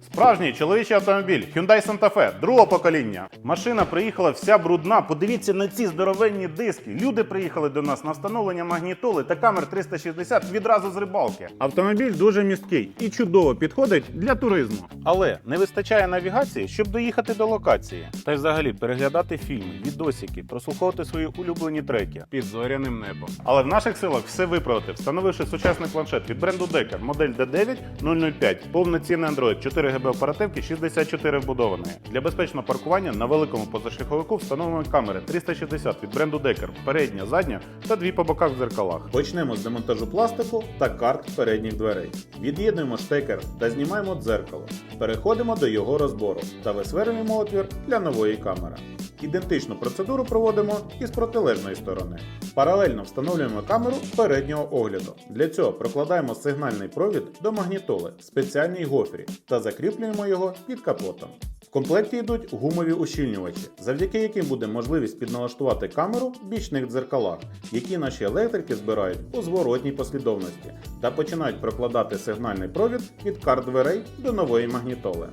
Справжній чоловічий автомобіль Hyundai Santa Fe другого покоління. Машина приїхала вся брудна. Подивіться на ці здоровенні диски. Люди приїхали до нас на встановлення магнітоли та камер 360 відразу з рибалки. Автомобіль дуже місткий і чудово підходить для туризму. Але не вистачає навігації, щоб доїхати до локації. Та й взагалі переглядати фільми, відосики, прослуховувати свої улюблені треки під зоряним небом. Але в наших силах все виправити, встановивши сучасний планшет від бренду Decker, модель D9 005, повноцінний Android, 4 ГБ оперативки, 64 вбудованої. Для безпечного паркування на великому позашляховику встановлені камери 360 від бренду Decker, передня, задня та дві по боках в дзеркалах. Почнемо з демонтажу пластику та карт передніх дверей. Від'єднуємо штекер та знімаємо дзеркало. Переходимо до його розбору та висверлюємо отвір для нової камери. Ідентичну процедуру проводимо і з протилежної сторони. Паралельно встановлюємо камеру переднього огляду. Для цього прокладаємо сигнальний провід до магнітоли в спеціальній гофрі та закріплюємо його під капотом. В комплекті йдуть гумові ущільнювачі, завдяки яким буде можливість підналаштувати камеру в бічних дзеркалах, які наші електрики збирають у зворотній послідовності та починають прокладати сигнальний провід від карт дверей до нової магнітоли.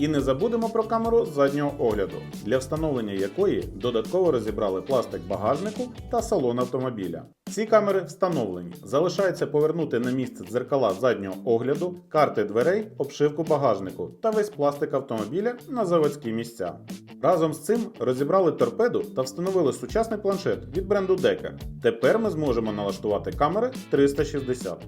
І не забудемо про камеру заднього огляду, для встановлення якої додатково розібрали пластик багажнику та салон автомобіля. Ці камери встановлені. Залишається повернути на місце дзеркала заднього огляду, карти дверей, обшивку багажнику та весь пластик автомобіля на заводські місця. Разом з цим розібрали торпеду та встановили сучасний планшет від бренду Decker. Тепер ми зможемо налаштувати камери 360.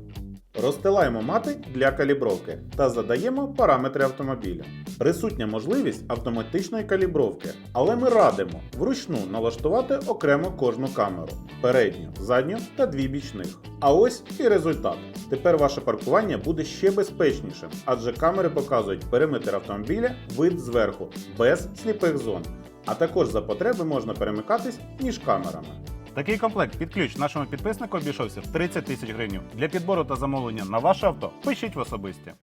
Розстилаємо мати для калібровки та задаємо параметри автомобіля. Присутня можливість автоматичної калібровки, але ми радимо вручну налаштувати окремо кожну камеру передню, задню та дві бічних. А ось і результат. Тепер ваше паркування буде ще безпечнішим, адже камери показують периметр автомобіля вид зверху, без сліпих зон. А також за потреби можна перемикатись між камерами. Такий комплект під ключ нашому підписнику обійшовся в 30 тисяч гривень. Для підбору та замовлення на ваше авто пишіть в особисті.